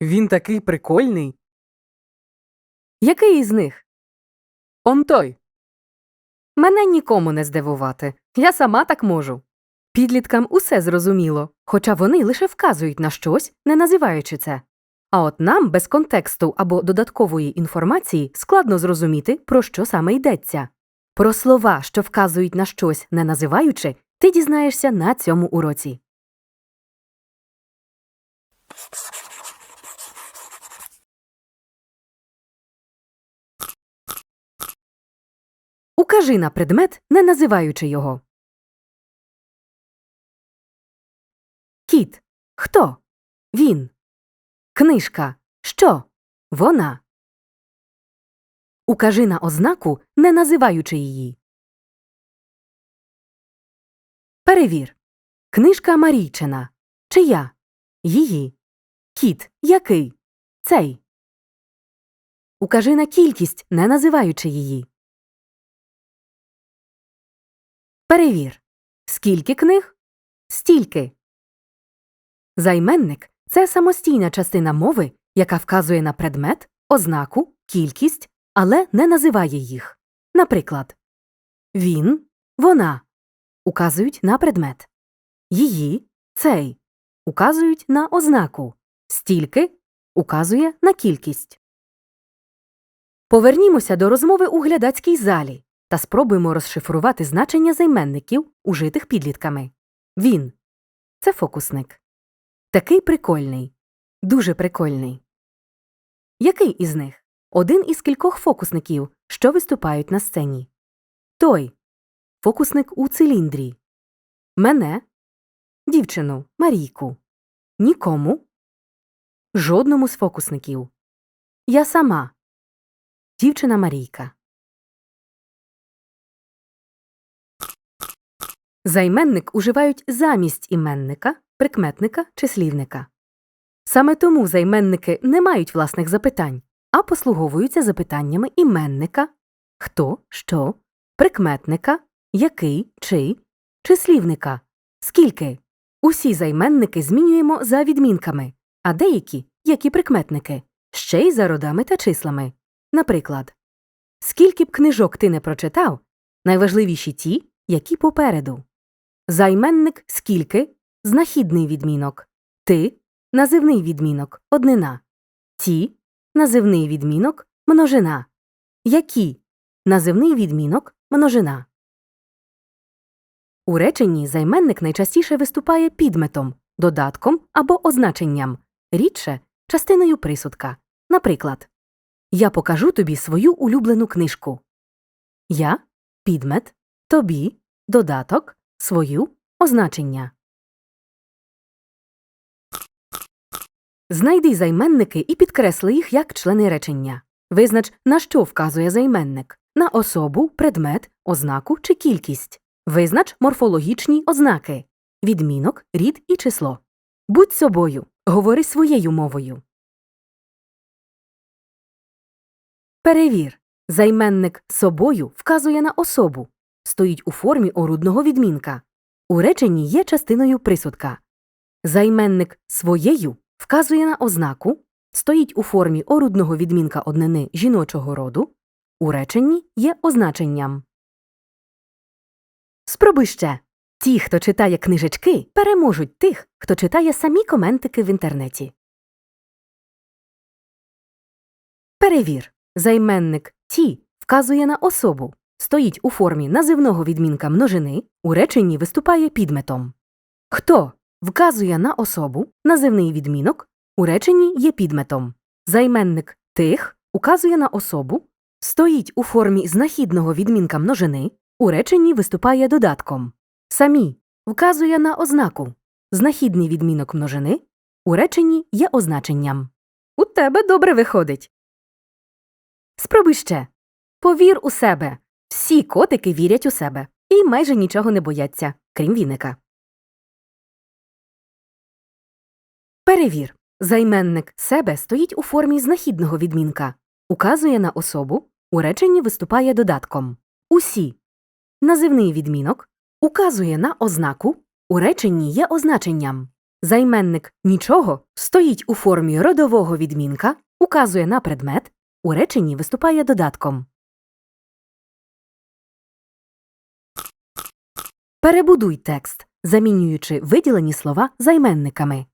Він такий прикольний. Який із них? Он той. Мене нікому не здивувати. Я сама так можу. Підліткам усе зрозуміло, хоча вони лише вказують на щось, не називаючи це. А от нам без контексту або додаткової інформації складно зрозуміти, про що саме йдеться. Про слова, що вказують на щось, не називаючи, ти дізнаєшся на цьому уроці. Укажи на предмет, не називаючи його. Кіт. Хто? Він. Книжка. Що? Вона. Укажи на ознаку, не називаючи її. Перевір. Книжка Марійчина. Чия? Її. Кіт. Який? Цей. Укажи на кількість, не називаючи її. Перевір. Скільки книг? Стільки. Займенник це самостійна частина мови, яка вказує на предмет, ознаку, кількість, але не називає їх. Наприклад, він, вона указують на предмет, її, цей указують на ознаку, стільки указує на кількість. Повернімося до розмови у глядацькій залі та спробуємо розшифрувати значення займенників, ужитих підлітками. Він це фокусник. Такий прикольний. Дуже прикольний. Який із них? Один із кількох фокусників, що виступають на сцені. Той фокусник у циліндрі. Мене. Дівчину Марійку. Нікому. Жодному з фокусників. Я сама. Дівчина Марійка. Займенник уживають замість іменника, прикметника чи слівника. Саме тому займенники не мають власних запитань, а послуговуються запитаннями іменника хто, що, прикметника, який, чий, чи слівника, скільки. Усі займенники змінюємо за відмінками, а деякі, як і прикметники, ще й за родами та числами. Наприклад, скільки б книжок ти не прочитав, найважливіші ті, які попереду. Займенник скільки? Знахідний відмінок, ти? Називний відмінок однина, ті? Називний відмінок множина, які? Називний відмінок множина. У реченні займенник найчастіше виступає підметом, додатком або означенням, рідше частиною присудка. Наприклад, Я покажу тобі свою улюблену книжку. Я? Підмет, тобі? Додаток, свою означення. Знайди займенники і підкресли їх як члени речення. Визнач, на що вказує займенник на особу, предмет, ознаку чи кількість. Визнач морфологічні ознаки відмінок, рід і число. Будь собою, говори своєю мовою. Перевір. Займенник собою вказує на особу, стоїть у формі орудного відмінка. У реченні є частиною присудка. Займенник своєю вказує на ознаку, стоїть у формі орудного відмінка однини жіночого роду. У реченні є означенням. Спробуй ще. Ті, хто читає книжечки, переможуть тих, хто читає самі коментики в інтернеті. Перевір. Займенник ті вказує на особу, стоїть у формі називного відмінка множини, у реченні виступає підметом. Хто вказує на особу, називний відмінок, у реченні є підметом. Займенник тих указує на особу, стоїть у формі знахідного відмінка множини, у реченні виступає додатком. Самі вказує на ознаку. Знахідний відмінок множини, у реченні є означенням. У тебе добре виходить. Спробуй ще. Повір у себе. Всі котики вірять у себе і майже нічого не бояться, крім віника. Перевір. Займенник себе стоїть у формі знахідного відмінка, указує на особу, у реченні виступає додатком. Усі. Називний відмінок указує на ознаку, у реченні є означенням. Займенник нічого стоїть у формі родового відмінка, указує на предмет, у реченні виступає додатком. Перебудуй текст, замінюючи виділені слова займенниками.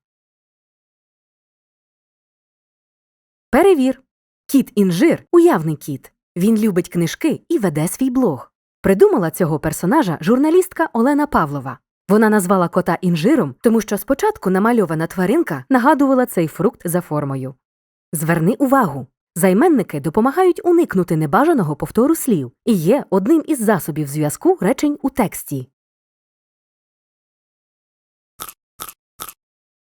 Перевір. Кіт інжир уявний кіт. Він любить книжки і веде свій блог. Придумала цього персонажа журналістка Олена Павлова. Вона назвала кота інжиром, тому що спочатку намальована тваринка нагадувала цей фрукт за формою. Зверни увагу. Займенники допомагають уникнути небажаного повтору слів і є одним із засобів зв'язку речень у тексті.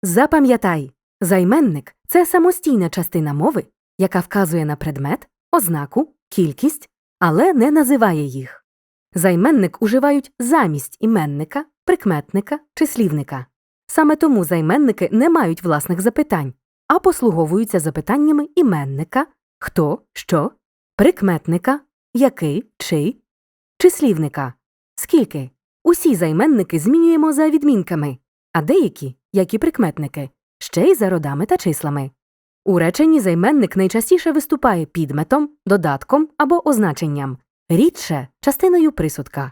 Запам'ятай, займенник це самостійна частина мови, яка вказує на предмет, ознаку, кількість, але не називає їх. Займенник уживають замість іменника, прикметника чи слівника. Саме тому займенники не мають власних запитань, а послуговуються запитаннями іменника, хто, що, прикметника, який, чий, числівника, скільки. Усі займенники змінюємо за відмінками, а деякі, як і прикметники, ще й за родами та числами. У реченні займенник найчастіше виступає підметом, додатком або означенням, рідше частиною присудка.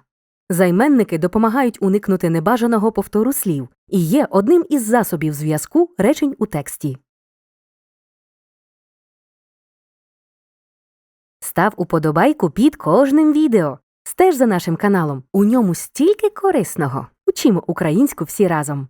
Займенники допомагають уникнути небажаного повтору слів і є одним із засобів зв'язку речень у тексті. Став уподобайку під кожним відео. Стеж за нашим каналом. У ньому стільки корисного. Учімо українську всі разом.